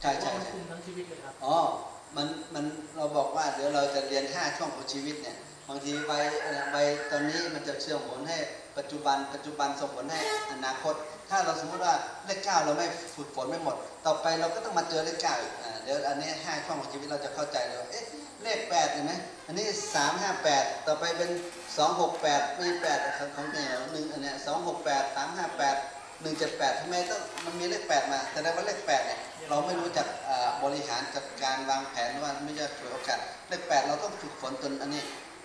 ใช่ใช่มันใช่คุมทั้งชีวิตเลยครับอ๋อมันมันเราบอกว่าเดี๋ยวเราจะเรียน5ช่วงของชีวิตเนี่ยบางทีใบใบตอนนี้มันจะเชื่อมผลให้ปัจจุบัน ปัจจุบันส่งผลให้อนาคต ถ้าเราสมมติว่าเลขเก้าเราไม่ฝึกฝนไม่หมด ต่อไปเราก็ต้องมาเจอเลขเก้าอีกอ่าเดี๋ยวอันนี้5ช่วงของชีวิตเราจะเข้าใจเลยว่าเอ๊ะเลข8เห็นไหมอันนี้3 5 8ต่อไปเป็น2 6 8มี8ของของเนี่ยหนึ่งอันเนี้ย 2 6 8 3 5 8 1 7 8ทำไมต้องมันมีเลข8มาแสดงว่าเลข8เนี่ยเราไม่รู้จักบริหารจัดการวางแผนว่าไม่ใช่ฉวยโอกาสเลข8เราต้องฝึกฝนจนอันนี้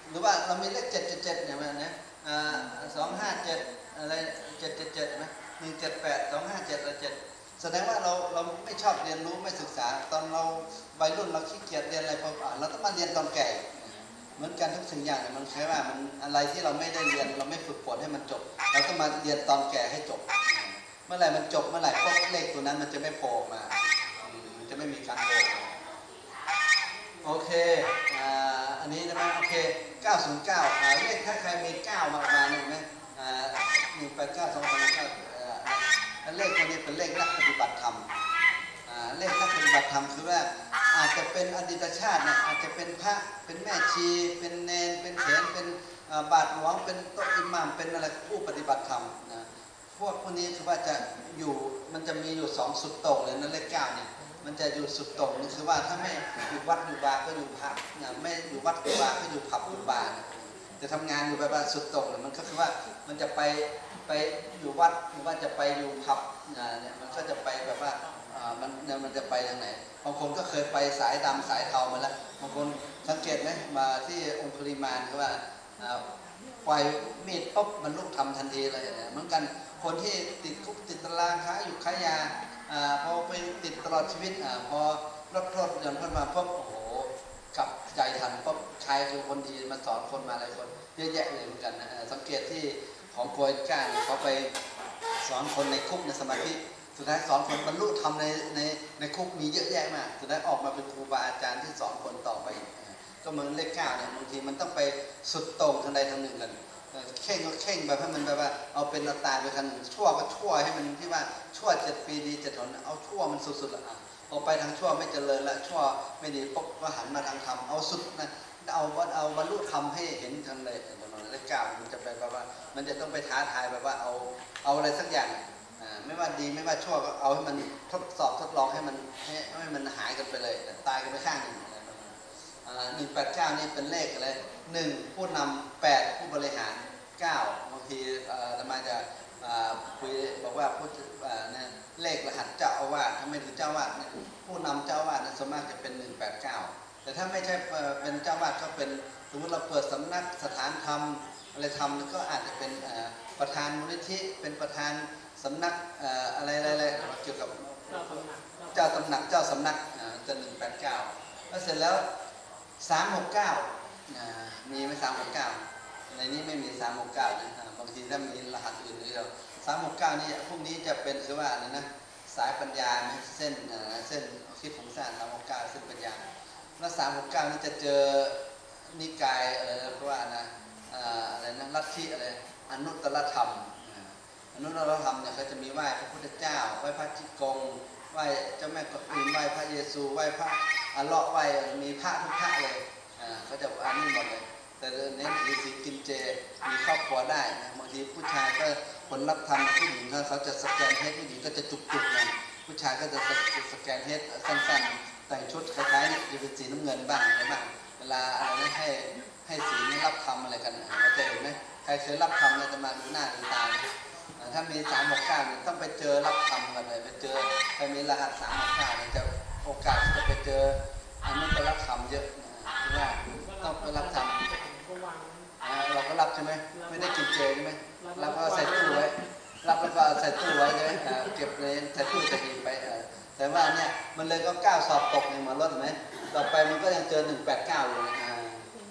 หรือว่าเรามีเลข7 7 7เจ็ดเนี่ยมันนะอ่า2 5 7อะไร7 7 7ไหม1 7 8 2 5 7องห้าเจ็ดละไร7แสดงว่าเราเราไม่ชอบเรียนรู้ไม่ศึกษา ตอนเราวัยรุ่นเราขี้เกียจเรียนอะไรพอเราต้องมาเรียนตอนแก่ เหมือนกันทุกสิ่งอย่างเนี่ยมันคล้ว่ามันอะไรที่เราไม่ได้เรียนเราไม่ฝึกฝนให้มันจบเราต้องมาเรียนตอนแก่ให้จบ เมื่อไหร่มันจบเมื่อไหร่พวกเลขตัวนั้นมันจะไม่โผล่อมามันจะไม่มีการโผล่โอเคอ,อันนี้นะไหมโอเค909อ่าเลขถ้าใครมี 9 มาประมาณนี้ไหมอ่า189 229อ่าแล้วเลขตัวนี้เป็นเลขนักปฏิบัติธรรม เลขนักปฏิบัติธรรมคือว่าอาจจะเป็นอดีตชาติเนี่ยอาจจะเป็นพระเป็นแม่ชี เป็นเนนเป็นเถรเป็นบาทหลวงเป็นโตอิหมามเป็นอะไรผู้ปฏิบัติธรรมนะพวกพวกนี้คือว่าจะอยู่มันจะมีอยู่สองสุดโต่งเลยนะเลขเก้าเนี่ยมันจะอยู่สุดโต่งนี่คือว่าถ้าไม่อยู่วัดอยู่บาร์ก็อยู่พับนะไม่อยู่วัดอยู่บาร์ก็อยู่ผับอยู่บาร์นจะทำงานอยู่แบบว่าสุดโต่งเลยมันก็คือว่ามันจะไปไปอยู่วัดหรือว่าจะไปอยู่ผับนะเนี่ยมันก็จะไปแบบว่า มันมันจะไปทางไหนบางคนก็เคยไปสายดำสายเทามาแล้วบางคนสังเกตไหมมาที่องคุลิมานคือว่าอ่าปล่อยมีดปุ๊บมันลุกทำทันทีเลยนะเหมือนกันคนที่ติดคุกติดตารางค้าอยู่ค้ายาอ่าพอไปติดตลอดชีวิตอพอรับโทษหย่อนพ้นมาปุ๊บโอ้โหกลับใจทันปุ๊บชายคือคนดีมาสอนคนมาอะไรคนเยอะแยะเลยเหมือนกันนะสังเกตที่ของโกยก้านเขาไปสอนคนในคุกในสมาธิ สุดท้ายสอนคนบรรลุธรรมในในในคุกมีเยอะแยะมาก สุดท้ายออกมาเป็นครูบาอาจารย์ที่สอนคนต่อไป ก็เหมือนเลขเก้าเนี่ยบางทีมันต้องไปสุดโต่งทางใดทางหนึ่งกันเข่งก็เข่งแบบให้มันแบบว่าเอาเป็นตายไปทางหนึ่งชั่วก็ชั่วให้มันที่ว่าชั่วเจ็ดปีดีเจ็ดหนเอาชั่วมันสุดๆละอะพอไปทางชั่วไม่เจริญละชั่วไม่ดีปุ๊บก็หันมาทางธรรมเอาสุดนะเอาเอาบรรลุธรรมให้เห็นกันเลยประมาณนั้นเลขเก้ามันจะไปแบบว่า มันจะต้องไปท้าทายแบบว่าเอาเอาอะไรสักอย่าง ไม่ว่าดีไม่ว่าชั่วก็เอาให้มันทดสอบทดลองให้มันให้ให้มันหายกันไปเลยตายกันไปข้างหนึ่งอะไรประมาณหนึ่งแปดเก้านี่เป็นเลขอะไรหนึ่งผู้นำแปดผู้บริหารเก้าบางทีเอ่ออามาจะอ่าคุยบอกว่าผู้เนี่ยเลขรหัสเจ้าอาวาสทำไมถึงเจ้าวาสเนี่ยผู้นำเจ้าวาสนั้นส่วนมากจะเป็นหนึ่งแปดเก้าแต่ถ้าไม่ใช่เออเป็นเจ้าอาวาสก็เป็นสมมติเราเปิดสำนักสถานธรรม อะไรทำก็อาจจะเป็นประธานมูลนิธิเป็นประธานสำนักอะไรอะไรๆเกี่ยวกับเจ้าตำหนักเจ้าตำนักเจ้าสำนักจะหนึ่งแปดเก้าแล้วเสร็จแล้วสามหกเก้ามีไหมสามหกเก้าในนี้ไม่มีสามหกเก้านะบางทีถ้ามีรหัสอื่นนี่เราสามหกเก้านี่พวกนี้จะเป็นคือว่าอะไรนะสายปัญญาเส้นเส้นคิดของสร้างสามหกเก้าเส้นปัญญาแล้วสามหกเก้านี่จะเจอนิกายอะไรเพราะว่านะ อะไรนะลัทธิอะไรอนุตตรธรรมอนุรักษ์ธรรมเนี่ยเขาจะมีไหว้พระพุทธเจ้าไหว้พระจิกงไหว้เจ้าแม่กวนอิมไหว้พระเยซูไหว้พระอัลเลาะห์ไหว้มีพระทุกพระเลยเขาจะอันนี้หมดเลยแต่เน้นถือศีลกินเจมีครอบครัวได้นะบางทีผู้ชายก็คนรับธรรมผู้หญิงก็เขาจะสแกนเฮดผู้หญิงก็จะจุกๆนะผู้ชายก็จะสแกนเฮดสั้นๆ แต่งชุดคล้ายๆเนี่ยจะเป็นสีน้ำเงินบ้างอะไรบ้าง วลาอะไรนะให้ให้สีนี้รับธรรมอะไรกันนะเราจะเห็นไหมใครเคยรับธรรมเราจะมาดูหน้าดูตาถ้ามีสามหกเก้าเนี่ยต้องไปเจอรับธรรมกันเลยไปเจอใครมีรหัสสามหกเก้าเนี่ยจะโอกาสที่จะไปเจออันุตตรธรรมเยอะนะว่าต้องไปรับธรรมก็วางเราก็รับใช่ไหมไม่ได้กินเจใช่ไหมรับก็ใส่ตู้ไว้รับแล้วก็ใส่ตู้ไว้ใช่ไหมเก็บเลยใส่ตู้ใส่หีบไปเออ แต่ว่าเนี่ยมันเลยก็เก้าสอบตกเนี่ยมาลดเห็นไหมต่อไปมันก็ยังเจอหนึ่งแปดเก้าอยู่นะอ่า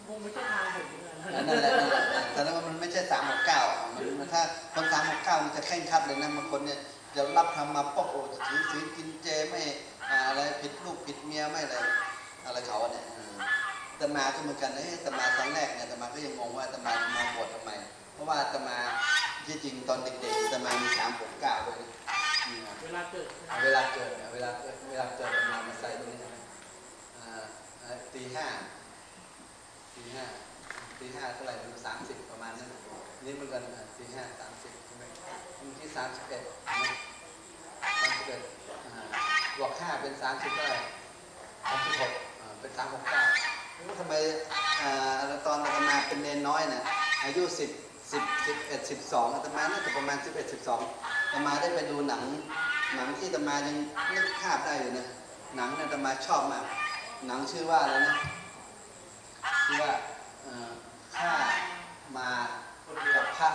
คงไม่ใช่ทางผมเหมือนกันอันนั่นแหละนั่นแหละแต่ว่ามันไม่ใช่สามหกเก้ามันมันถ้าคนสามหกเก้ามันจะเคร่งครัดเลยนะบางคนเนี่ยจะรับทำมาป๊อกโอ้ถือถือกินเจไม่อ่าอะไรผิดลูกผิดเมียไม่อะไรอะไรเขาอะเนี่ยอืมแต่มาก็เหมือนกันนะเฮ้ยแต่มาตอนแรกเนี่ยแต่มาก็ยังงงว่าแต่มามาบวชทำไม เพราะว่าแต่มาที่จริงตอนเด็กๆแต่มามีสามหกเก้าด้วย นะนี่นะเวลาเกิดอ่าเวลาเกิดเนี่ยเวลาเกิดเวลาเกิดมามาใส่ตรงนี้ใช่ไหมอ่าอ่าตีห้าตีห้าตีห้าเท่าไหร่สามสิบประมาณนั้นน่ะนี่เหมือนกันตีห้าสามสิบใช่ไหมเมื่อกี้สามสิบเอ็ดสามสิบเอ็ดบวกห้าเป็นสามสิบเท่าไหร่สามสิบหกเป็นสามหกเก้าทำไมอ่าตอนอาตมาเป็นเนนน้อยนี่ยอายุสิบสิบสิบเอ็ดสิบสองอาตมาน่าจะประมาณสิบเอ็ดสิบสอง ตมาได้ไปดูหนัง หนังที่ตมายังนึกภาพได้อยู่นะหนังเนี่ยอาตมาชอบมาก หนังชื่อว่าอะไรนะชื่อว่าข้ามากับพระ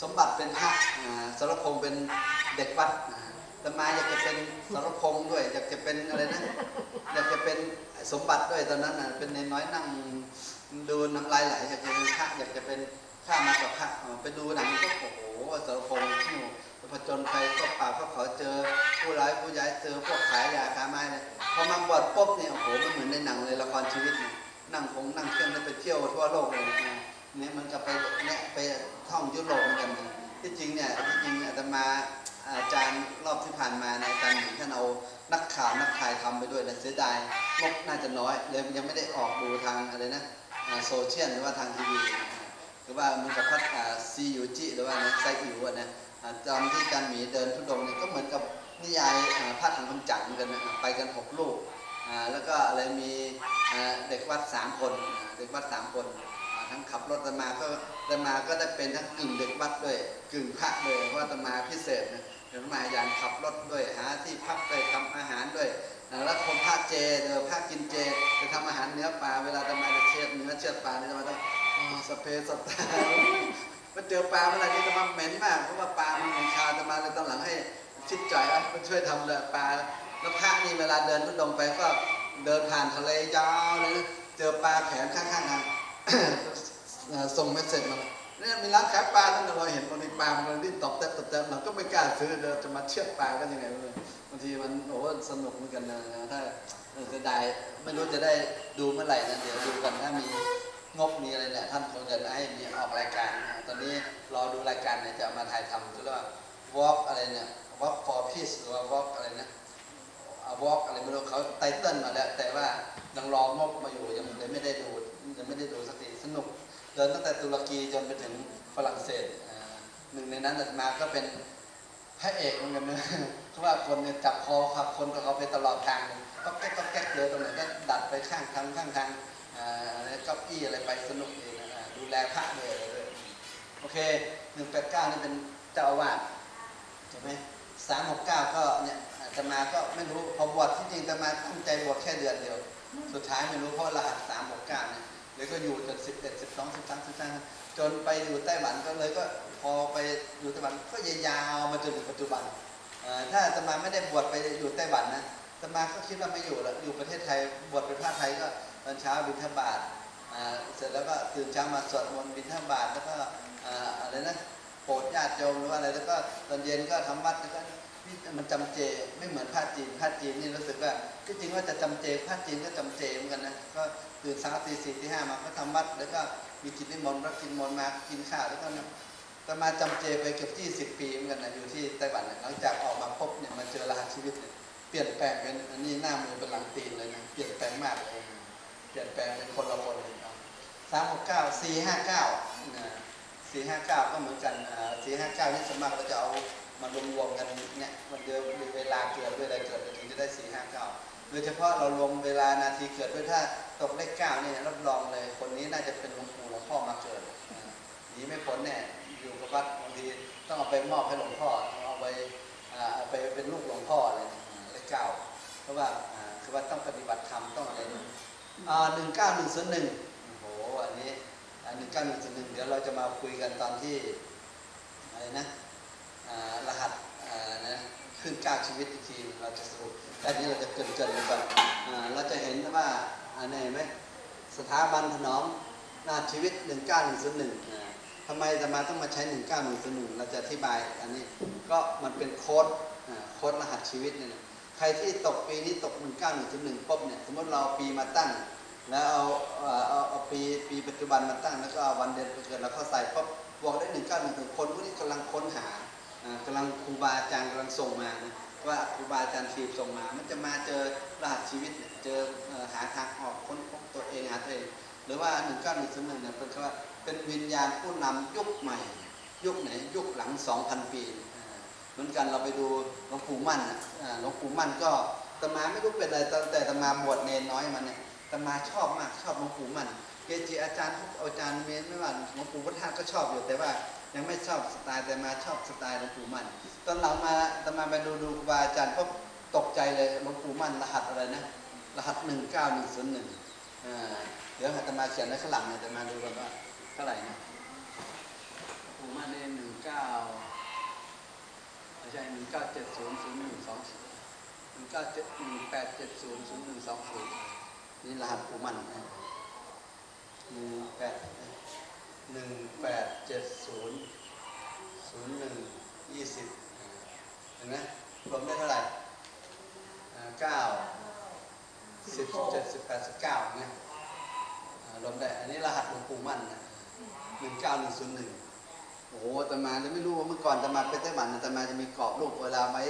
สมบัติเป็นพระอ่ารพงษ์เป็นเด็กวัดตมาอยากจะเป็นสารพงษ์ด้วย อยากจะเป็นอะไรนะอยากจะเป็นสมบัติด้วยตอนนั้นนะเป็นเนนน้อยนั่งดูน้ำลายไหลอยากจะเป็นพระอยากจะเป็น ข้ามากับพระไปดูหนังก็โอ้โหสรพงษ์ที่ผจญภัยก็ป่าก็เขาเจอผู้ร้ายผู้ย้ายเจอพวกขายยาค้าไม้เนี่ยพอมาบวชปุ๊บเนี่ยโอ้โหมันเหมือนในหนังเลยละครชีวิตเนี่ยนั่งคงนั่งเครื่องแล้วไปเที่ยวทั่วโลกเลยนะเนี่ยมันก็ไปเนี่ยไปท่องยุโรปเหมือนกันที่จริงเนี่ยที่จริงอาตมาอาจารย์รอบที่ผ่านมาเนี่ยอาจารย์หญิงท่านเอานักข่าวนักถ่ายทำไปด้วยนะเสียดายงบน่าจะน้อยเลยยังไม่ได้ออกดูทางอะไรนะโซเชียลหรือว่าทางทีวี หรือว่ามันกับพัดซียูจิหรือว่านะไซอิ๋วอะนะตอนที่อารหมีเดินทุดงเนี่ยก็เหมือนกับนิยายพระถังคำจังกันนะไปกันหกลูกอ่าแล้วก็อะไรมีเด็กวัดสามคนเด็กวัดสามคนทั้งขับรถตมาก็ตมาก็ได้เป็นทั้งกึ่งเด็กวัดด้วยกึ่งพระด้วยเพราะว่าตมาพิเศษนะเดี๋ยวมายานขับรถด้วยหาที่พักด้วยทำอาหารด้วยแล้วคนพระเจเออพระกินเจจะทำอาหารเนื้อปลาเวลาตมาจะเชือดเนื้อเชือดปลาเนี่ยตมาต้อง สเปรย์สตาร์มาเจอปลาเมื่อไหร่นี่จะมาเหม็นมากเพราะว่าปลามันเหม็นคาวจะมาเลยตอนหลังให้ชิดจ่อยอะมาช่วยทำเลยปลาแล้วพระนี่เวลาเดินทุดงไปก็เดินผ่านทะเลยาวเลยนะเจอปลาแขนข้างๆทางส่งเมสเซจมาเนี่ยมีร้านขายปลาตั้งแต่เราเห็นบางทีปลามันดิ้นตอบแตบตอบแตบเราก็ไม่กล้าซื้อเดินจะมาเชือดปลากันยังไงไม่รู้บางทีมันโอ้โหสนุกเหมือนกันนะถ้าเออเสียดายไม่รู้จะได้ดูเมื่อไหร่นะเดี๋ยวดูกันถ้ามี งบมีอะไรเนี่ยท่านคงจะให้มีออกรายการ ตอนนี้รอดูรายการเนี่ยจะมาถ่ายทำคือว่า walk อะไรเนี่ย walk for peace หรือว่า walk อะไรนะอ่า walk อะไรไม่รู้เขาไตเติ้ลมาแล้ว แต่ว่ายังรองบมาอยู่ยังเลยไม่ได้ดูยังไม่ได้ดูสักทีสนุกเดินตั้งแต่ตุรกีจนไปถึงฝรั่งเศสหนึ่งในนั้นอาตมาก็เป็นพระเอกเหมือนกันนะเพราะว่าคนเนี่ยจับคอขับคนกับเขาไปตลอดทางก็แก๊กก็แก๊กเดินตรงไหนก็ดัดไปข้างทางข้างทางอ่า เก้าอี้อะไรไปสนุกดีนะอ่าดูแลพระเลยอะไรเลยโอเคหนึ่งแปดเก้านี่เป็นเจ้าอาวาสใช่ไหมสามหกเก้าก็เนี่ยอาตมาก็ไม่รู้พอบวชที่จริงอาตมาตั้งใจบวชแค่เดือนเดียว สุดท้ายไม่รู้เพราะรหัสสามหกเก้าเนี่ยเลยก็อยู่จนสิบเอ็ดสิบสองสิบสามสิบสามจนไปอยู่ไต้หวันก็เลยก็พอไปอยู่ไต้หวันก็ยาวมาจนถึงปัจจุบันถ้าอาตมาไม่ได้บวชไปอยู่ไต้หวันนะอาตมาก็คิดว่าไม่อยู่แล้วอยู่ประเทศไทยบวชเป็นพระไทยก็ตอนเช้าบิณฑบาต เสร็จแล้วก็ตื่นเช้ามาสวดมนต์บิณฑบาตแล้วก็อะไรนะโปรดญาติโยมหรือว่าอะไรแล้วก็ตอนเย็นก็ทำวัดแล้วก็มันจำเจไม่เหมือนผ้าจีนผ้าจีนนี่รู้สึกว่าที่จริงว่าจะจำเจผ้าจีนก็จำเจเหมือนกันนะก็ตื่นเช้าตีสี่ตีห้ามาก็ทำวัดแล้วก็มีกิจนิมนต์แล้วกินมนต์มากินข้าวแล้วก็ต่มาจำเจไปเกือบยี่สิบปีเหมือนกันนะอยู่ที่ไต้หวันหลังจากออกมาพบเนี่ยมาเจอรหัสชีวิตเนี่ยเปลี่ยนแปลงเป็นอันนี้หน้ามือเป็นหลังตีนเลยนะเปลี่ยนแปลงมากเลยเปลี่ยนแปลงเป็นคนละคนเลย สามหกเก้าสี่ห้าเก้าสี่ห้าเก้าก็เหมือนกันสี่ห้าเก้านี่สวนมัครเราจะเอามารวมๆกันเนี่ยมันเดียวเวลาเกิดด้วยอะไรเกิดถึงจะได้สี่ห้าเก้าโดยเฉพาะเรารวมเวลานาทีเกิดด้วยถ้าตกเลขเก้าเนี่ยรับรองเลยคนนี้น่าจะเป็นหลวงปู่หลวงพ่อมาเกิดอ่าหนีไม่พ้นแน่อยู่กับวัดบางทีต้องเอาไปมอบให้หลวงพ่อเอาไปเอาไปเป็นลูกหลวงพ่ออะไรเนี่ยเลขเก้าเพราะว่าคือว่าต้องปฏิบัติธรรมต้องอะไรเนี่ยหนึ่งเก้าหนึ่งศูนย์หนึ่ง อ้โหอันนี้หนึ่งเก้าหนึ่งศูนย์หนึ่งเดี๋ยวเราจะมาคุยกันตอนที่อะไรนะรหัสนะขึ้นก้าชีวิตอีกทีเราจะสรุปแต่นี้เราจะเกินเกินไปก่อนเราจะเห็นว่าอันนี้เห็นไหมสถาบันถนอมนาชีวิต 19101อ่าทำไมจะมาต้องมาใช้ 19101เราจะอธิบายอันนี้ก็มันเป็นโค้ดโค้ดรหัสชีวิตเนี่ยใครที่ตกปีนี้ตก 19101ปุ๊บเนี่ยสมมติเราปีมาตั้ง แล้วเอาเอาเอาเอาปีปีปัจจุบันมาตั้งแล้วก็เอาวันเดือนปีเกิดแล้วเข้าใส่ปุ๊บบวกได้หนึ่งเก้าหนึ่งคนพวกนี้กำลังค้นหาอ่ากำลังครูบาอาจารย์กำลังส่งมานะว่าครูบาอาจารย์ทีบส่งมา มันจะมาเจอรหัสชีวิตเจอหาทางออกค้นพบตัวเองหาตัวเองหรือว่าหนึ่งเก้าหนึ่งศูนย์หนึ่งเนี่ยเป็นคำว่าเป็นวิญญาณผู้นำยุคใหม่ ยุคไหนยุคหลัง2,000ปีเหมือนกันเราไปดูหลวงปู่มั่นหลวงปู่มั่นก็ตมาไม่รู้เป็นอะไรตั้งแต่ตมาบวชเนนน้อยมาเนี่ย ตมาชอบมากชอบหลวงปู่มันเกจิอาจารย์ทุกอาจารย์เมนไม่ว่าหลวงปู่พุทธาก็ชอบอยู่แต่ว่ายังไม่ชอบสไตล์แต่มาชอบสไตล์หลวงปู่มันตอนหลังมาตมาไปดูดูครูบาอาจารย์ก็ตกใจเลยหลวงปู่มันรหัสอะไรนะ รหัสหนึ่งเก้าหนึ่งศูนย์หนึ่งเดี๋ยวอาตมาเขียนไว้ข้างหลังเนี่ยอาตมาดูกันว่าเท่าไหร่นะหลวงปู่มันเนี่ยหนึ่งเก้าไม่ใช่หนึ่งเก้าเจ็ดศูนย์ศูนย์หนึ่งสองศูนย์หนึ่งเก้าเจ็ดหนึ่งแปดเจ็ดศูนย์ศูนย์หนึ่งสองศูนย์ นี่รหัสปูมันนะหนึ่งแปดหนึ่งแปดเจ็ดศูนย์ศูนย์หนึ่งยี่สิบเห็นไหมรวมได้เท่าไหร่เก้าสิบเจ็ดสิบแปดสิบเก้าเนี่ยรวมได้ อันนี้รหัสหลวงปู่มั่นนะหนึ่งเก้าหนึ่งศูนย์หนึ่งโอ้โหแต่มาเลยไม่รู้ว่าเมื่อก่อนแต่มาเป็นไต้หวันแต่มาจะมีกรอบรูปเวลาไว้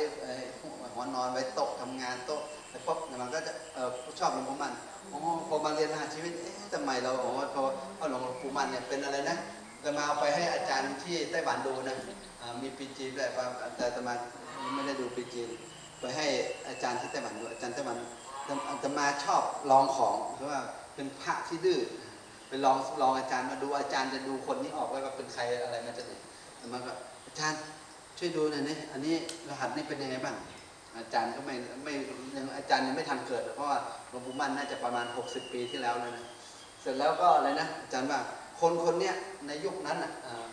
หัวนอนไว้โต๊ะทำงานโต๊ะแล้วปุ๊บแต่มันก็จะเออชอบหลวงปู่มันอ๋อพอมาเรียนรหัสชีวิตเอ๊ะทำไมเราอ๋อพอพอหลวงปู่มันเนี่ยเป็นอะไรนะจะมาเอาไปให้อาจารย์ที่ไต้หวันดูนะมีปีจีนด้วยป่ะแต่ตมาไม่ได้ดูปีจีนไปให้อาจารย์ที่ไต้หวันดูอาจารย์ไต้หวันอาตมาชอบลองของเพราะว่าเป็นพระที่ดื้อไปลองลองอาจารย์มาดูอาจารย์จะดูคนนี้ออกว่าเป็นใครอะไรมาจากไหนอาตมาก็อาจารย์ช่วยดูหน่อยนี่อันนี้รหัสนี่เป็นยังไงบ้าง อาจารย์ก็ไม่ไม่ยังอาจารย์ยังไม่ทันเกิดเพราะว่าหลวงปู่มั่นน่าจะประมาณ 60 ปีที่แล้วนะนะเสร็จแล้วก็อะไรนะอาจารย์ว่าคนคนเนี้ยในยุคนั้นอะอ่า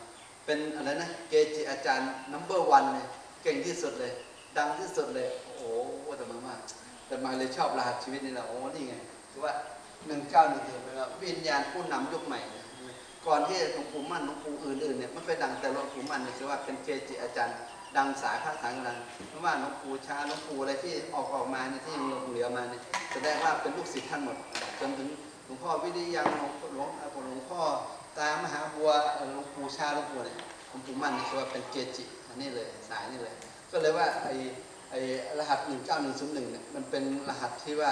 เป็นอะไรนะเกจิอาจารย์นัมเบอร์วันเลยเก่งที่สุดเลย ดังที่สุดเลย โอ้โหแต่มามากแต่มาเลยชอบรหัสชีวิตนี่แหละโอ้นี่ไงคือว่าหนึ่งเก้าหนึ่งเป็นว่าวิญญาณผู้นำยุคใหม่ ก่อนที่หลวงปู่มั่นหลวงปู่อื่นๆเนี่ยมันไปดังแต่หลวงปู่มั่นเนี่ยคือว่าเป็นเกจิอาจารย์ ดังสายพระสังดังเพราะว่าหลวงปู่ชาหลวงปู่อะไรที่ออกออกมาเนี่ยที่ยังเหลือมาเนี่ยแสดงว่าเป็นลูกศิษย์ท่านหมดจนถึงหลวงพ่อวิริยังหลวงหลวงหลวงพ่อตามหาบัวหลวงปู่ชาหลวงปู่เนี่ยหลวงปู่มั่นเนี่ยคือว่าเป็นเกจิอันนี้เลยสายนี่เลย ก็เลยว่าไอ้ไอ้รหัส 19101เนี่ยมันเป็นรหัสที่ว่า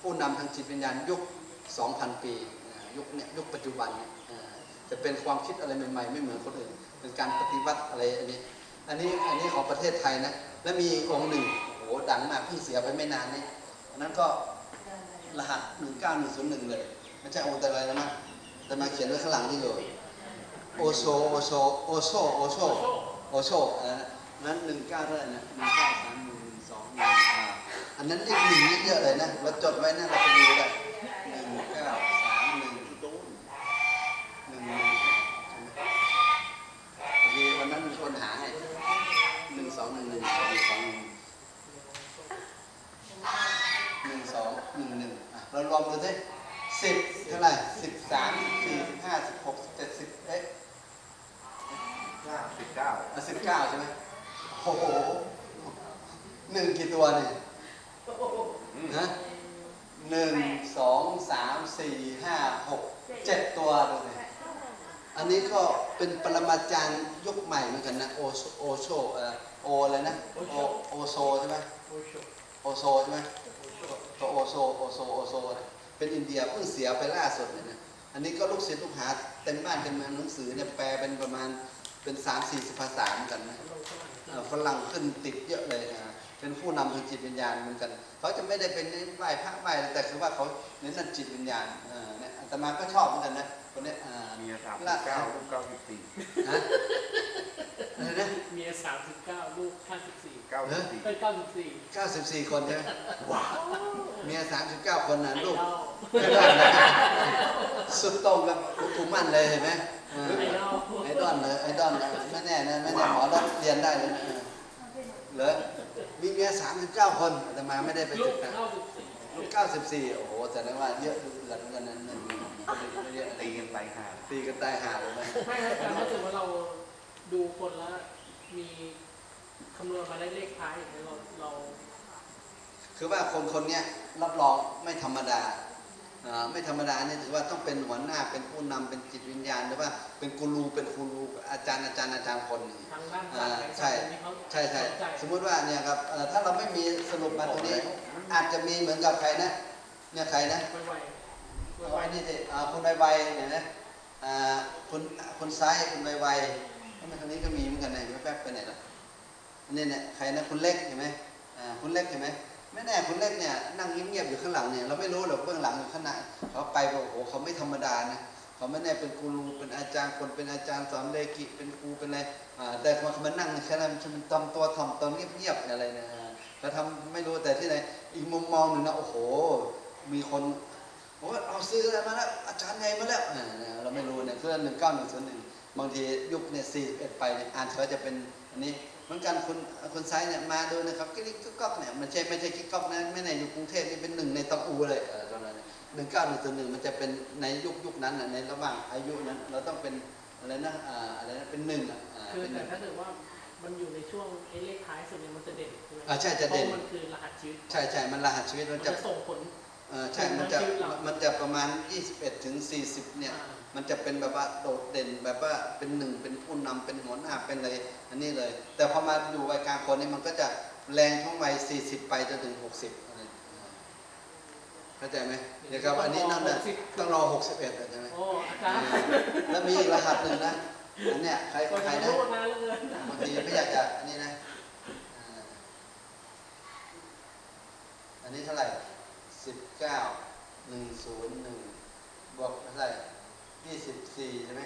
ผู้นำทางจิตวิญญาณยุค 2,000 ปี ยุคเนี่ยยุคปัจจุบันเนี่ย จะเป็นความคิดอะไรใหม่ๆ ไม่เหมือนคนอื่น เป็นการปฏิวัติอะไรอันนี้ อันนี้อันนี้ของประเทศไทยนะ และมีองค์หนึ่งโอ้โหดังมากพิ่เสียไปไม่นานนี้อันนั้นก็รหัส19101เลยไม่ใช่องค์อะไรนะมั้งแต่มาเขียนไว้ข้างหลังที่อยู่โอโซโอโซโอโซโอโซโอโซอันนั้นนั้นหนึ่งเก้าเท่าไหร่นะหนึ่งเก้าสามหนึ่งหนึ่งสองหนึ่งอันนั้นเลขหนึ่งนี่เยอะเลยนะเราจดไว้นะเราไปดูได้หนึ่งเก้าสามหนึ่งตู้หนึ่งหนึ่งโอเควันนั้นมีคนหาให้ หนึ่งสองหนึ่งหนึ่งสองสองหนึ่งหนึ่งสองหนึ่งหนึ่งอะเราลองดูสิสิบเท่าไหร่สิบสามสิบสี่สิบห้าสิบหกสิบเจ็ดสิบเอ๊ะ เก้าสิบเก้า สิบเก้าใช่ไหมโอ้โหหนึ่งกี่ตัวเนี่ยนะหนึ่งสองสามสี่ห้าหกเจ็ดตัวดูสิอันนี้ก็เป็นปรมาจารย์ยุคใหม่เหมือนกันนะโอโซโอโชเอ่อโออะไรนะโอโอโซใช่ไหม โอ้โห โอโซใช่ไหมตัวโอโซ โอโซ โอโซนะเป็นอินเดียเพิ่ งเสียไปล่าสุดเนี่ยนะอันนี้ก็ลูกศิษย์ลูกหาเต็มบ้านเต็มเมืองหนังสือเนี่ยแปลเป็นประมาณเป็นสามสี่สิบภาษาเหมือนกันนะเอ่อฝรั่งขึ้นติดเยอะเลยนะเป็นผู้นำทางจิตวิญญาณเหมือนกัน เขาจะไม่ได้เป็นเน้นไหว้พระไหว้อะไรแต่คือว่าเขาเน้นนั่นจิตวิญญาณเออเนี่ยอาตมาก็ชอบเหมือนกันนะคนเนี้ยอ่าเมียสามสิบเก้าลูกเก้าสิบสี่ฮะ อะไรนะเมียสามสิบเก้าลูกห้าสิบสี่เก้าสิบสี่เป็นเก้าสิบสี่เก้าสิบสี่คนใช่ไหมเมียสามสิบเก้าคนนะไอลูกดอลไม่ได้นะสุดโตรงกับหลวงปู่มั่นเลยเห็นไหมเออไอดอลไอดอนเลยไอดอนเลยไม่แน่นะไม่แน่หมอต้องเรียนได้เลยนะเออเหรอมีเมียสามสิบเก้าคนแต่มาไม่ได้ไปลูศึกกษาเก้าสิบสี่ลูกเก้าสิบสี่โอ้โหแต่ได้ว่าเยอะดูเหลือเกินนั้นหนึ่งไม่เยอะตีกันไปหาตีกันตายห่าเลยนะไม่ครับแต่ถ้าสมมติว่าเรา ดูคนแล้วมีคำนวณมาได้เลขท้ายอย่างนี้เราเรา คือว่าคนคนเนี้ยรับรองไม่ธรรมดาอ่าไม่ธรรมดาเนี่ยถือว่าต้องเป็นหัวหน้าเป็นผู้นำเป็นจิตวิญญาณหรือว่าเป็นกูรูเป็นครูอาจารย์อาจารย์อาจารย์คนหนึ่งทางด้านอ่าการใช่ที่เขาใช่ใช่สนใจสมมุติว่าเนี่ยครับเอ่อถ้าเราไม่มีสรุปมาตรงนี้ อาจจะมีเหมือนกับใครนะเนี่ยใครนะไวๆเอาไวไว้นี่สิอ่าคุณใบๆเนี่ยนะอ่าคุณคุณซ้ายคุณใบๆ ทำไมคนนี้ก็มีเหมือนกันไหนแป๊บๆไปไหนล่ะนนี้เนี่ยใครนะคุณเล็กเห็นไหมอ่าคุณเล็กเห็นไหมไม่แน่คุณเล็กเนี่ยนั่งเงียบๆอยู่ข้างหลังเนี่ยเราไม่รู้หรอกเบื้องหลังอยู่ข้างในเขาไปบอกโอ้โหเขาไม่ธรรมดานะเขาไม่แน่เป็นกูรูเป็นอาจารย์คนเป็นอาจารย์สอนเลกิเป็นครูเป็นอะไรอ่าแต่พอเขามานั่งแค่นั้นมันทำตัวถ่อมตนเงียบๆอะไรนะเขาทำไม่รู้แต่ที่ไหนอีกมุมมองหนึ่งนะโอ้โห มีคนผมว่าเอาซื้ออะไรมาแล้วอาจารย์ไงมาแล้วอ่าเราไม่รู้เนี่ยคือหนึ่งเก้าหนึ่งศูนย์หนึ่ง บางทียุคเนี่ยสี่เอ็ดไปอ่านเขาจะเป็นอันนี้เหมือนกันคุณคนซ้ายเนี่ยมาดูนะครับกิ๊กกิ๊กก๊อกเนี่ยมันใช่ไม่ใช่กิ๊กก๊อกนะไม่ในอยู่กรุงเทพนี่เป็นหนึ่งในตองอูเลยตอนนั้นหนึ่งเก้าหนึ่งศูนย์หนึ่งมันจะเป็นในยุคยุคนั้นน่ะในระหว่างอายุนั้นเราต้องเป็นอะไรนะอ่าอะไรนะเป็นหนึ่งอะคือแต่ถ้าเกิดว่ามันอยู่ในช่วงไอ้เลขท้ายสุดเนี่ยมันจะเด่นใช่ไหมอ่าใช่จะเด่นพรามันคือรหัสชีวิตใช่ใช่มันรหัสชีวิตมันจะส่งผล ใช่ มันจะชีวิตเรามัมันจะประมาณ 21ถึง40 เนี่ยอ่ามันจะเป็นแบบว่าโดดเด่นแบบว่าเป็นหนึ่งเป็นผู้นำเป็นหัวหน้าเป็นอะไรอันนี้เลย แต่พอมาอยู่วัยกลางคนนี่มันก็จะแรงทั้งวัย40 ไปจนถึง 60อะไรเข้าใจไหมเดี๋ยวครับอันนี้นั่นน่ะต้องรอ 61อะใช่ไหมโอ้อาจารย์แล้วมีอีกรหัสหนึ่งนะอันเนี้ยใครคนใครจะนะรู้นานเหลือเกินบางทีไม่อยากจะอันนี้นะอ่าอันนี้เท่าไหร่ 19 101บวกเท่าไหร่24ใช่ไหม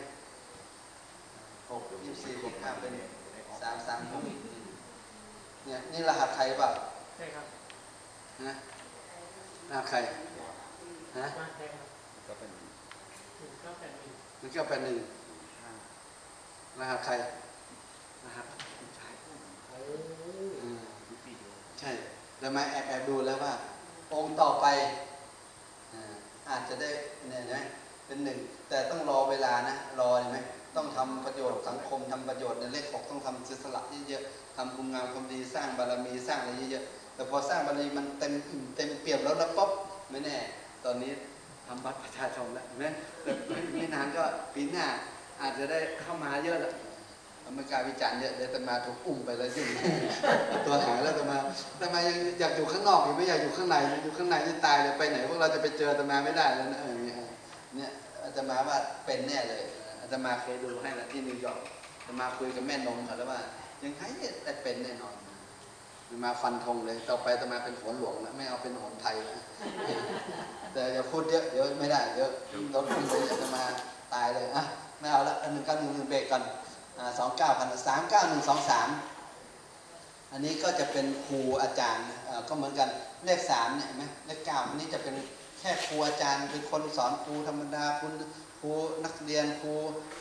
หกยี่สิบสี่บวกห้าเป็นสามสามหกเนี่ยนี่รหัสใครเปล่าใช่ครับนะรหัสใครฮะก็เป็นหนึ่งเก้าแปดหนึ่งมันก็เป็นหนึ่งห้ารหัสใครรหัสผู้ชายผู้หญิงโอ้อืมผู้ปีโยใช่แล้วมาแอบแอบดูแล้วว่า องค์ต่อไปอาจจะได้เนี่ยนะเป็นหนึ่งแต่ต้องรอเวลานะรอเห็นไหมต้องทำประโยชน์สังคมทำประโยชน์ในเลขหกต้องทำเสียสละเยอะๆทำคุณงามความดีสร้างบารมีสร้างอะไรเยอะๆแต่พอสร้างบารมีมันเต็มอิ่มเต็มเปี่ยมแล้วแล้วปุ๊บไม่แน่ ตอนนี้ทำบัตรประชาชนแล้วเห็นไหมแต่ไม่นานก็ปีหน้าอาจจะได้เข้ามาเยอะแล้ว อเมริกาวิจารณ์เยอะเดี๋ยวแต่มาถูกอุ้มไปแล้วยิ่งตัวหายแล้วแต่มาแต่มายังอยากอยู่ข้างนอกอยู่ไม่อยากอยู่ข้างในอยู่ข้างในนี่ตายเลยไปไหนพวกเราจะไปเจอแต่มาไม่ได้แล้วนะเออเนี่ยเนี่ยอาตมาว่าเป็นแน่เลยอาตมาเคยดูให้แล้วที่นิวยอร์กอาตมาคุยกับแม่นมเขาแล้วว่า ยังไงเนี่เป็นแน่นอนมาฟันธงเลยต่อไปอาตมาเป็นหนหลวงแล้วไม่เอาเป็นหนไทยแล้วแต่อย่าพูดเยอะเดี๋ยวไม่ได้เดี๋ยวโดนคุณเลยอาตมาตายเลยอะไม่เอาละอันหนึ่งก้าหนึ่งหนึ่งเบรกก่อน สองเก้าพันสามเก้าหนึ่งสองสามอันนี้ก็จะเป็นครูอาจารย์ก็เหมือนกันเลขสามเนี่ยเห็นไหมเลขเก้าอันนี้จะเป็นแค่ครูอาจารย์เป็นคนสอนครูธรรมดาครูครูนักเรียนครู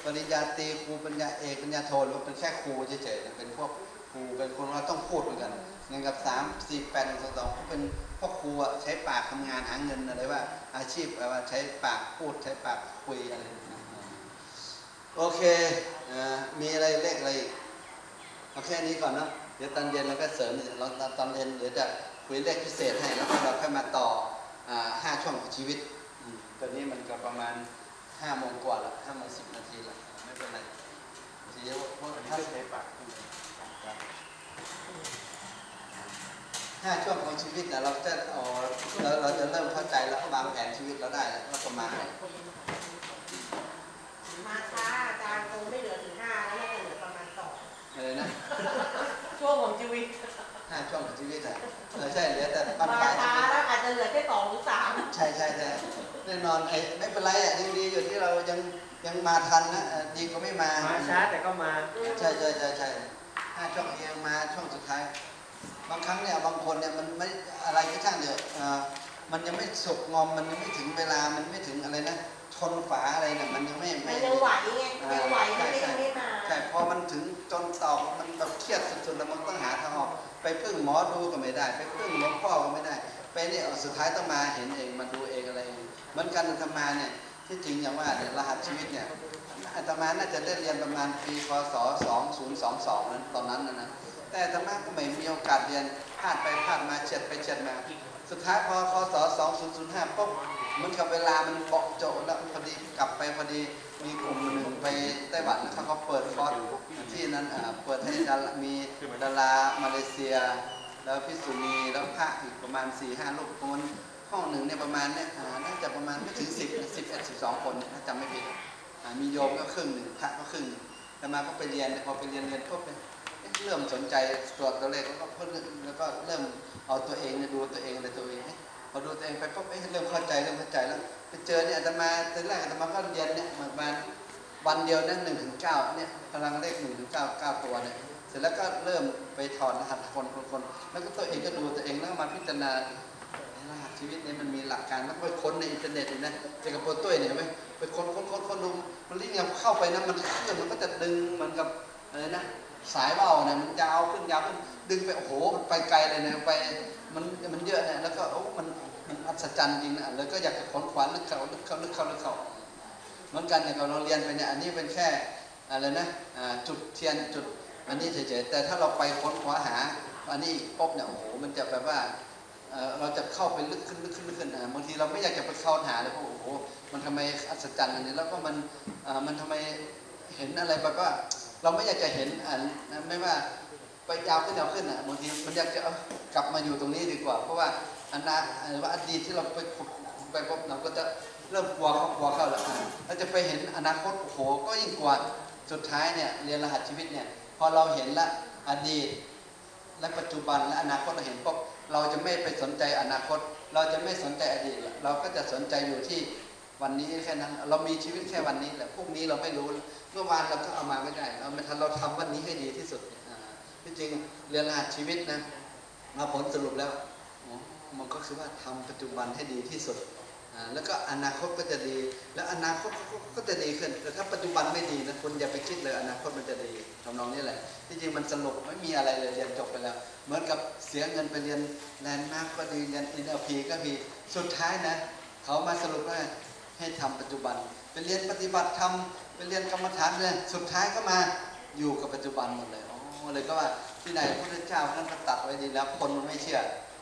ปริญญาตรีครูปัญญาเอกปัญญาโทหรือว่าเป็นแค่ครูเฉยๆเป็นพวกครูเป็นคนเราต้องพูดเหมือนกันหนึ่งกับสามสี่แปดหนึ่งสองสองเป็นพวกครูใช้ปากทำงานหาเงินอะไรว่า อาชีพแบบว่าใช้ปากพูดใช้ปากคุยอะไรโอเค มีอะไรเลขอะไรเอาแค่นี้ก่อนเนาะเดี๋ยวตอนเย็นเราก็เสริมเราตอนเย็นเดี๋ยวจะคุยเลขพิเศษให้แล้วเราค่อยมาต่อห้าช่วงของชีวิตตอนนี้มันก็ประมาณห้าโมงกว่าละห้าโมงสิบนาทีละไม่เป็นไรทีเดียวเพราถ้าใช้ปากห้าช่วงของชีวิตเนี่ยเราจะเอาเราเราจะเริ่มเข้าใจแล้วก็วางแผนชีวิตเราได้แล้วว่าประมาณไหน มาช้าอาจารย์คงไม่เหลือถึงห้าแล้วน่าจะเหลือประมาณสองอะไรนะช่วงของชีวิตห้าช่วงของชีวิตอะเออใช่เหลือแต่ปันมาปลายชีช้าวิตแล้วอาจจะเหลือแค่สองหรือสามใช่ใช่ใช่แน่นอนไอ้ไม่เป็นไรอะยังดีอยู่ที่เรายังยังมาทันนะเออดีกว่าไม่มามาช้าแต่ก็มาใช่ใช่ใช่ใช่ห้าช่องเองมาช่องสุดท้าย บางครั้งเนี่ยบางคนเนี่ยมันไม่อะไรก็ช่างเถอะเอ่อมันยังไม่สุกงอมมันยังไม่ถึงเวลามันไม่ถึงอะไรนะ ชนฝาอะไรเนี่ยมันยังไม่มัไม่นยังไหวไงยังไหวมันก็ยังไม่มาใช่พอมันถึงจนตอกมันแบบเครียดสุดๆแล้วมันต้องหาทางออกไปพึ่งหมอดูก็ไม่ได้ ไปพึ่งหลวงพ่อก็ไม่ได้ ไปเนี่ยเอาสุดท้ายต้องมาเห็นเองมาดูเองอะไรเองเหมือนกันอาตมาเนี่ยที่จริงอย่างว่าเนี่ยรหัสชีวิตเนี่ยอาตมาน่าจะได้เรียนประมาณปีพศ 2022 นั้นตอนนั้นนะนะแต่อาตมาก็ไม่มีโอกาสเรียนพลาดไปพลาดมาเฉียดไปเฉียดมา สุดท้ายพอคศ 2005ปุ๊บเห มันกับเวลามันบอกโจแล้วพอดีกลับไปพอดีมีกลุ่มหนึ่งไปไต้หวันเขาก็เปิดคอร์สที่นั้นอ่าเปิดให้ดารามีดารามาเลเซีย แล้วพิสุนีแล้วพระอีกประมาณ4ี่ห้ารูปคนห้องหนึ่งเนี่ยประมาณเนี่ยอ่าน่าจะประมาณไม่ถึงสิบสิบเอ็ดสิบสองคนถ้าจำไม่ผิดอ่ามีโยมก็ครึ่งหนึ่งพระก็ครึ่งแต่มาก็ไปเรียนพอไปเรียนเรียนปุ๊บเริ่มสนใจตัวตัวเลขแล้วก็เพิ่มแล้วก็เริ่มเอาตัวเองเนี่ยดูตัวเองเลยตัวเอง พอดูตัวเองไปปุ๊บเอ๊ะเริ่มเข้าใจเริ่มเข้าใจแล้วไปเจอเนี่ยอาตมาตอนแรกอาตมาก็เรียนเนี่ยประมาณวันเดียวนั่นหนึ่งถึงเก้าเนี่ยพลังเลขหนึ่งถึงเก้าเก้าตัวเนี่ยเสร็จแล้วก็เริ่มไปถอนรหัสคนคนคนแล้วก็ตัวเองก็ดูตัวเองแล้วก็มาพิจารณารหัสชีวิตนี้มันมีหลักการแล้วไปค้นในอินเทอร์เน็ตเลยนะเจอกับโปรตุ้ยเนี่ยไหมไปค้นค้นค้นค้นดูมันรีบยังเข้าไปนะมันเคลื่อนมันก็จะดึงเหมือนกับ อะไรนะสายว่าวเนี่ยมันยาวขึ้นยาวขึ้นดึงไปโอ้โหมันไปไกลเลยนะไปมันมันเยอะเนี่ยแล้วก็โอ้มันมันอัศจรรย์จริงนะเลยก็อยากจะค้นคว้าลึกเข้าลึกเข้าลึกเข้าลึกเข้าเหมือนกันเนี่ยเราเรียนไปเนี่ยอันนี้เป็นแค่อะไรนะจุดเทียนจุดอันนี้เฉยๆแต่ถ้าเราไปค้นคว้าหาอันนี้ปุ๊บเนี่ยโอ้โหมันจะแบบว่าเราจะเข้าไปลึกขึ้นลึกขึ้นลึกขึ้นนะบางทีเราไม่อยากจะไปเข้าหาเลยเพราะโอ้โหมันทำไมอัศจรรย์อันนี้แล้วก็มันมันทำไมเห็นอะไรแบบว่า เราไม่อยากจะเห็นอ่าไม่ว่าไปยาวขึ้นยาวขึ้นอะบางทีมันอยากจะกลับมาอยู่ตรงนี้ดีกว่า เพราะว่าอนาหรือว่าอดีตที่เราไปขุดไปปุ๊บเราก็จะเริ่มกลัวเขากลัวเข้าแล้วอะเราจะไปเห็นอนาคตโอ้โหก็ยิ่งกลัวสุดท้ายเนี่ยเรียนรหัสชีวิตเนี่ยพอเราเห็นละอดีต และปัจจุบันและอนาคตเราเห็นปุ๊บเราจะไม่ไปสนใจอนาคต เราจะไม่สนใจอดีตเราก็จะสนใจอยู่ที่ วันนี้แค่นั้น เรามีชีวิตแค่วันนี้แหละพรุ่งนี้เราไม่รู้เมื่อวานเราก็เอามาไม่ได้เราไม่ทันเราทำวันนี้ให้ดีที่สุดที่จริงเรียนรหัสชีวิตนะมาผลสรุปแล้วมันก็คือว่าทำปัจจุบันให้ดีที่สุดแล้วก็อนาคตก็จะดี แล้วอนาคตก็จะดีขึ้น แต่ถ้าปัจจุบันไม่ดีนะคุณอย่าไปคิดเลยอนาคตมันจะดีทำนองนี้แหละ ที่จริงมันสรุปไม่มีอะไรเลยเรียนจบไปแล้ว เหมือนกับเสียเงินไปเรียนแลนด์มาร์กก็ดีเรียนอินเอพีก็มีสุดท้ายนะ เขามาสรุปว่า ให้ทำปัจจุบันไปเรียนปฏิบัติธรรมไปเรียนกรรมฐานเลยสุดท้ายก็มาอยู่กับปัจจุบันหมดเลยอ๋อเลยก็ว่าที่ไหนพระเจ้าท่านตัดไว้ดีแล้วคนมันไม่เชื่อ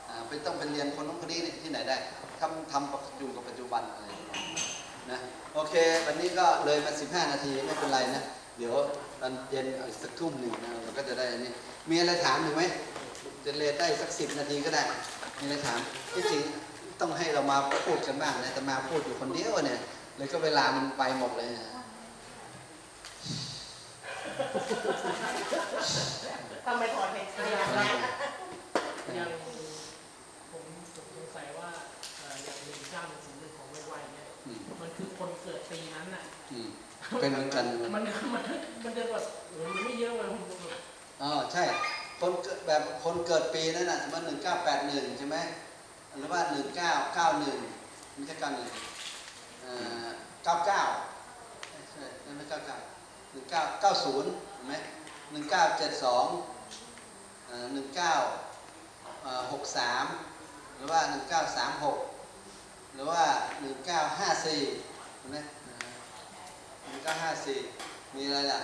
อ่าไปต้องไปเรียนคนนู้นคนนี้ที่ไหนได้ทำทำอยู่กับปัจจุบันอะไรอย่างเงี้ยนะโอเค วันนี้ก็เลยมา 15 นาทีไม่เป็นไรนะ เดี๋ยวตอนเย็นอีกสักทุ่มหนึ่งนะเราก็จะได้อันนี้มีอะไรถามอยู่ไหมจะเลทได้สักสิบนาทีก็ได้มีอะไรถามที่จริง ต้องให้เรามาพูดกันบ้างนะแต่มาพูดอยู่คนเดียวเนี่ยเลยก็เวลามันไปหมดเลยนะทำไมถอดเพลงไทยอย่างนั้นยังผมสงสัยว่าอย่างหนึ่งเก้าหนึ่งศูนย์หนึ่งของไวๆเนี่ยมันคือคนเกิดปีนั้นน่ะเป็นเหมือนกันมันมันมันจะแบบโอ้โหมันไม่เยอะเลยอ๋อใช่คนแบบคนเกิดปีนั้นน่ะสมมติหนึ่งเก้าแปดหนึ่งใช่ไหม หรือว่าหนึ่งเก้าเก้าหนึ่งไม่ใช่เก้าหนึ่งเก้าเก้าใช่ไม่เก้าเก้าหนึ่งเก้าเก้าศูนย์เห็นไหมหนึ่งเก้าเจ็ดสองหนึ่งเก้าหกสามหรือว่าหนึ่งเก้าสามหกหรือว่าหนึ่งเก้าห้าสี่เห็นไหมหนึ่งเก้าห้าสี่มีอะไรล่ะ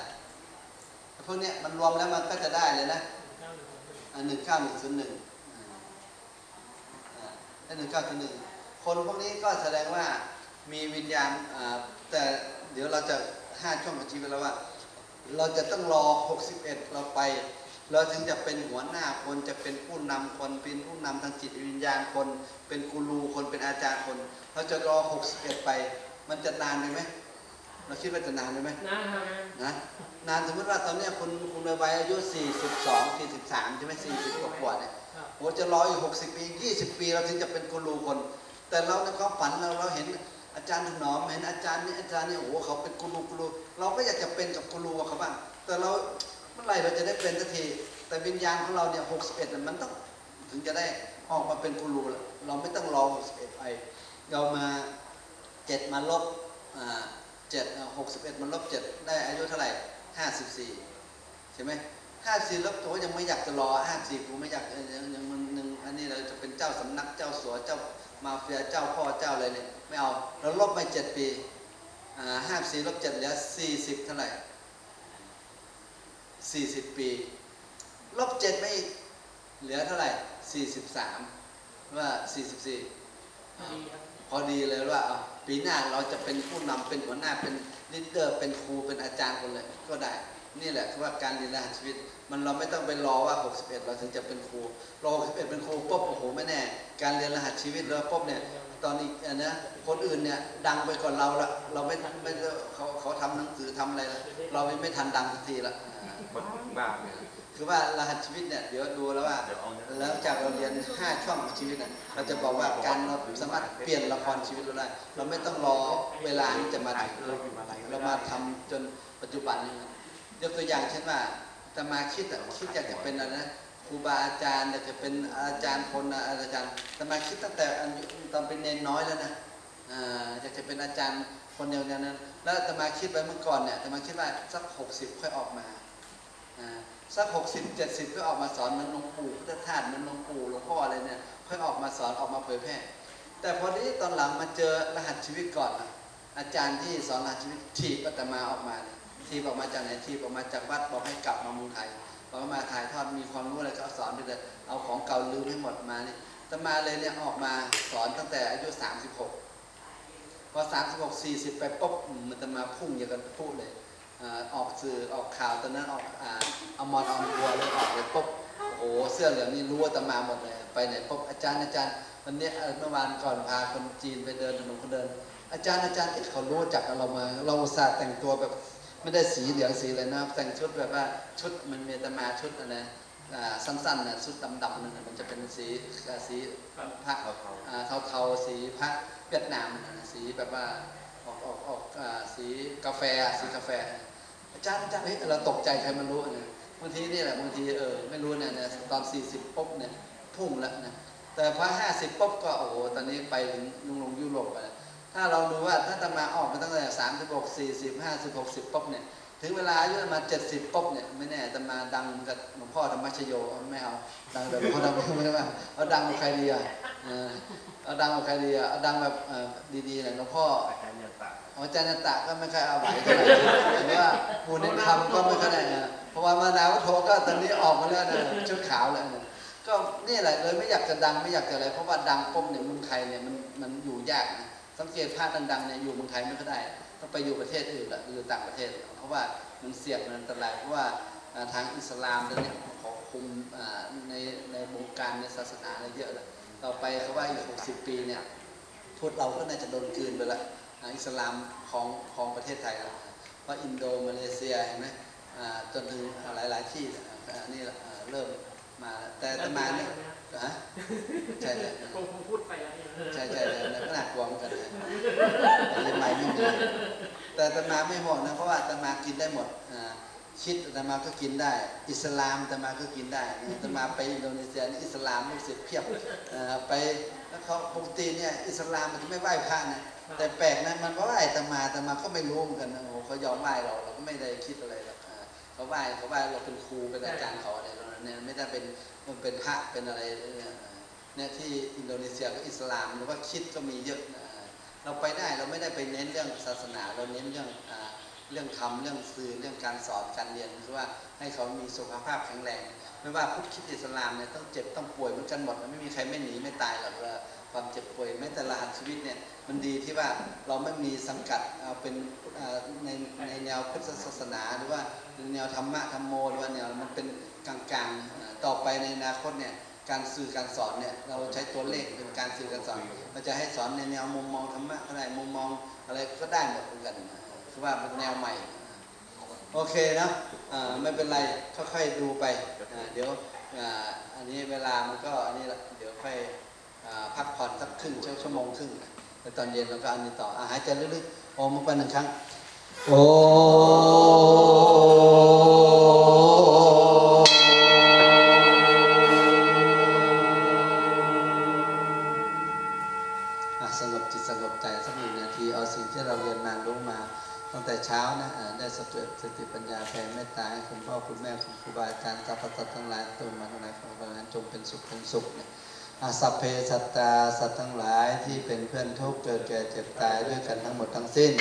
พวกเนี้ยมันรวมแล้วมันก็จะได้เลยนะหนึ่งเก้าหนึ่งศูนย์หนึ่ง หนึ่งเก้าศูนย์หนึ่งคนพวกนี้ก็แสดงว่ามีวิญญาณอ่าแต่เดี๋ยวเราจะห้าช่วงของชีวิตแล้วว่า เราจะต้องรอ 61 เราไป เราถึงจะเป็นหัวหน้าคนจะเป็นผู้นำคนเป็นผู้นำทางจิตวิญญาณคน เป็นกูรูคนเป็นอาจารย์คน เราจะรอ 61 ไป มันจะนานไหมไหมเราคิดว่าจะนานไหมไหมนะครับนะนานสมมติว่าตอนเนี้ยคุณคุณวัยอายุ 42 43ใช่ไหม40กว่าๆเนี่ยครับ โอ้จะรออีก 60 ปี 20 ปี เราถึงจะเป็นกูรูคน แต่เราในความฝันเราเราเห็นอาจารย์ถนอมเห็นอาจารย์นี่อาจารย์นี่โอ้โหเขาเป็นกูรูกูรูเราก็อยากจะเป็นกับกูรูเขาบ้างแต่เราเมื่อไหร่เราจะได้เป็นสักที แต่วิญญาณของเราเนี่ย61น่ะมันต้องถึงจะได้ออกมาเป็นกูรูแล้วเราไม่ต้องรอ61ไปเรามา7มาลบอ่า7 61มันลบ7ได้อายุเท่าไหร่54ใช่ไหม 54ลบตัวยังไม่อยากจะรอ54กูไม่อยากยังยังมันยังอันนี้เราจะเป็นเจ้าสำนักเจ้าสัวเจ้ามาเฟียเจ้าพ่อเจ้าอะไรเนี่ยไม่เอาเราลบไป7ปีอ่า54ลบ7เหลือ40เท่าไหร่40ปี ลบ7ไม่เหลือเท่าไหร่43ว่า44ดีครับพพอดีเลยว่าปีหน้าเราจะเป็นผู้นำเป็นหัวหน้าเป็นลีดเดอร์เป็นครูเป็นอาจารย์คนเลยก็ได้ นี่แหละคือว่าการเรียนรหัสชีวิต มันเราไม่ต้องไปรอว่า 61 เราถึงจะเป็นครูรอ61 เป็นครูปุ๊บโอ้โหไม่แน่ การเรียนรหัสชีวิตแล้วปุ๊บเนี่ยตอนนี้อันนะคนอื่นเนี่ยดังไปก่อนเราละเราไม่ไม่เขาเขาทำหนังสือทำอะไรละเราไม่ไม่ทันดังสักทีละอ่าคนบ้าเนี่ยคือว่ารหัสชีวิตเนี่ยเดี๋ยวดูแล้วว่าเดี๋ยวเอาเนี่ยแล้วจากเราเรียน 5 ช่องของชีวิตเนี่ยเราจะบอกว่าการเราสามารถเปลี่ยนละครชีวิตเราได้เราไม่ต้องรอเวลาที่จะมาถึงเราอยู่อะไรเรามาทำจนปัจจุบันนี้ ยกตัวอย่างเช่นว่าจะมาคิดอะคิดอยากจะเป็นอะไรนะครูบาอาจารย์อยากจะเป็นอาจารย์คนอาจารย์จะมาคิดตั้งแต่อายุตอนเป็นเนนน้อยแล้วนะอยากจะเป็นอาจารย์คนเดียวนั้นแล้วจะมาคิดไว้เมื่อก่อนเนี่ยจะมาคิดว่าสัก 60 ค่อยออกมาอ่าสัก60 70ก็ออกมาสอนมันหลวงปู่พุทธทาสเหมันหลวงปู่หลวงพ่ออะไรเนี่ยค่อยออกมาสอนออกมาเผยแพร่ แต่พอนี้ตอนหลังมาเจอรหัสชีวิตก่อนอะอาจารย์ที่สอนรหัสชีวิตถีบอาตมาออกมาเนี่ย ถีบออกมาจากไหนถีบออกมาจากวัดบอกให้กลับมาเมืองไทยบอกมาถ่ายทอดมีความรู้อะไรก็สอนไปเลยเอาของเก่าลืมให้หมดมานี่อาตมาเลยเนี่ยออกมาสอนตั้งแต่อายุ 36 พอ 36 40 ไปปุ๊บมันจะมาพุ่งอย่างกันพุ่งเลยออกสื่อออกข่าวตอนนั้นออกอ่าอมอนออนบัวเลยออกเลยปุ๊บโอ้โหเสื้อเหลืองนี่รู้ว่าตมาหมดเลยไปไหนปุ๊บอาจารย์อาจารย์วันนี้เมื่อวานก่อนพาคนจีนไปเดินถนนคนเดิน อาจารย์อาจารย์เอ๊ะเขารู้จักกับเรามา เราอุตส่าห์แต่งตัวแบบ ไม่ได้สีเหลืองสีอะไรนะแต่งชุดแบบว่าชุดมันมีแตมาชุดอะไรอ่าสั้นๆนะชุดดำๆนั่นน่ะมันจะเป็นสีอ่าสีผ้าเขาเขาอ่าเทาๆสีพระเวียดนามนะสีแบบว่าออกออกออกอ่าสีกาแฟสีกาแฟอาจารย์อาจารย์เฮ้ยเราตกใจใครมันรู้นะบางทีนี่แหละบางทีเออไม่รู้เนี่ยนะตอน 40ปุ๊บเนี่ยพุ่งแล้วนะแต่พอ50ปุ๊บก็โอ้โหตอนนี้ไปถึงลุงลงยุโรปไปแล้ว ถ้าเราดูว่าถ้าตมาออกมาตั้งแต่36 40 50 60ปุ๊บเนี่ยถึงเวลาอายุประมา70ปุ๊บเนี่ยไม่แน่ตมาดังกับหลวงพ่อธรรมชโยไม่เอาดังแบบหลวงพ่อธรรมชโยไม่ได้ว่าเอาดังกับใครดีอะเออเอาดังกับใครดีอะเอาดังแบบเอ่อดีๆหน่อยหลวงพ่ออาจารย์เนี่ยตาอาจารย์นันตะก็ไม่ค่อยเอาไหวเท่าไหร่หรือว่ามูลนิธิคำก็ไม่ค่อยได้นะเพราะว่ามานาวัฒโทก็ตอนนี้ออกมาแล้วนะชุดขาวแล้วนะก็นี่แหละเลยไม่อยากจะดังไม่อยากจะอะไรเพราะว่าดังปุ๊บเนี่ยเมืองไทยเนี่ยมันมันอยู่ยากนะ สังเกตพระดังๆเนี่ยอยู่เมืองไทยไม่ค่อยได้ต้องไปอยู่ประเทศอื่นละอยู่ต่างประเทศ เพราะว่ามันเสี่ยงมันอันตรายเพราะว่าทางอิสลามเนี่ยเขาคุมในในวงการในศาสนาอะไรเยอะล้วต่อไปเขาว่าอีก 60 ปีเนี่ยพุทธเราก็น่าจะโดนกืนไปละอิสลามของของประเทศไทยละเพราะอินโดมาเลเซียเห็นไหมอ่าจนถึงหลายๆที่อันนี้อ่เริ่มมาแล้วแต่ตมาเนี่ย ฮะใช่ใช่ผมพูดไปแล้วเนี่ยใช่ใช่ใช่ก็น่ากลัวเหมือนกันนะแต่ยังไม่ไม่มีแต่อาตมาไม่ห่วงนะเพราะว่าอาตมากินได้หมดอ่าคิดอาตมาก็กินได้ อิสลามอาตมาก็กินได้อาตมาไปอินโดนีเซียนี่อิสลามลูกศิษย์เพียบอ่าไปแล้วเขาปกติเนี่ยอิสลามมันจะไม่ไหว้พระนะแต่แปลกนะมันก็ไหว้อาตมาอาตมาก็ไม่รู้เหมือนกันนะโอ้โหเขายอมไหว้เราเราก็ไม่ได้คิดอะไรหรอกอ่า เขาไหว้เขาไหว้เราเป็นครูเป็นอาจารย์เขาอะไรเราเนี่ยไม่ได้เป็นมันเป็นพระเป็นอะไรเนี่ยเนี่ยที่อินโดนีเซียก็อิสลามหรือว่าคิดก็มีเยอะเราไปได้เราไม่ได้ไปเน้นเรื่องศาสนาเราเน้นเรื่องเรื่องธรรมเรื่องสื่อเรื่องการสอนการเรียนคือว่าให้เขามีสุขภาพแข็งแรงไม่ว่าพุทธคิดอิสลามเนี่ยต้องเจ็บต้องป่วยเหมือนกันหมดไม่มีใครไม่หนีไม่ตายหรอกว่าความเจ็บป่วยแม้แต่รหัสชีวิตเนี่ยมันดีที่ว่าเราไม่มีสังกัดเอาเป็นในในแนวพุทธศาสนาหรือว่า แนวธรรมะธรรมโมหรือว่าแนวมันเป็นกลางๆ ต่อไปในอนาคตเนี่ยการสื่อการสอนเนี่ยเราใช้ตัวเลขเป็นการสื่อการสอนเราจะให้สอนในแนวมุมมองธรรมะก็ได้มุมมองอะไรก็ได้หมดเหมือนกันคือว่าเป็นแนวใหม่ โอเคนะไม่เป็นไรค่อยๆดูไปเดี๋ยวอันนี้เวลามันก็อันนี้ละเดี๋ยวค่อยพักผ่อนสักครึ่งชั่วโมงครึ่งแล้วตอนเย็นเราก็อันนี้ต่ออาหายใจลึกๆโอมไปหนึ่งครั้งโอ้็นสุขเป็นสุขเนี่ยอสัพเพสัตตาสัตว์ทั้งหลายที่เป็นเพื่อนทุกข์เกิดแก่เจ็บตายด้วยกันทั้งหมดทั้งสิ้น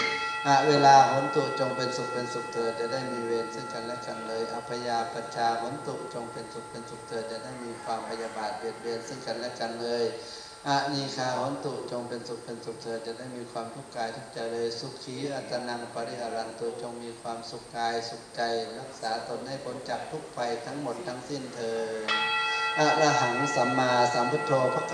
อเวลาหนตุจงเป็นสุขเป็นสุขเถิดจะได้มีเวรซึ่งกันและกันเลยอภยาปัจจาหนตุจงเป็นสุขเป็นสุขเถิดจะได้มีความพยาบาทเบียดเบียนซึ่งกันและกันเลยอานีคาหนตุจงเป็นสุขเป็นสุขเถิดจะได้มีความทุกข์กายทุกใจเลยสุขีอัตนังปริหารันตุจงมีความสุขกายสุขใจ รักษาตนให้พ้นจากทุกภัยทั้งหมดทั้งสิ้นเถิด อะระหังสัมมาสัมพุทโธพระ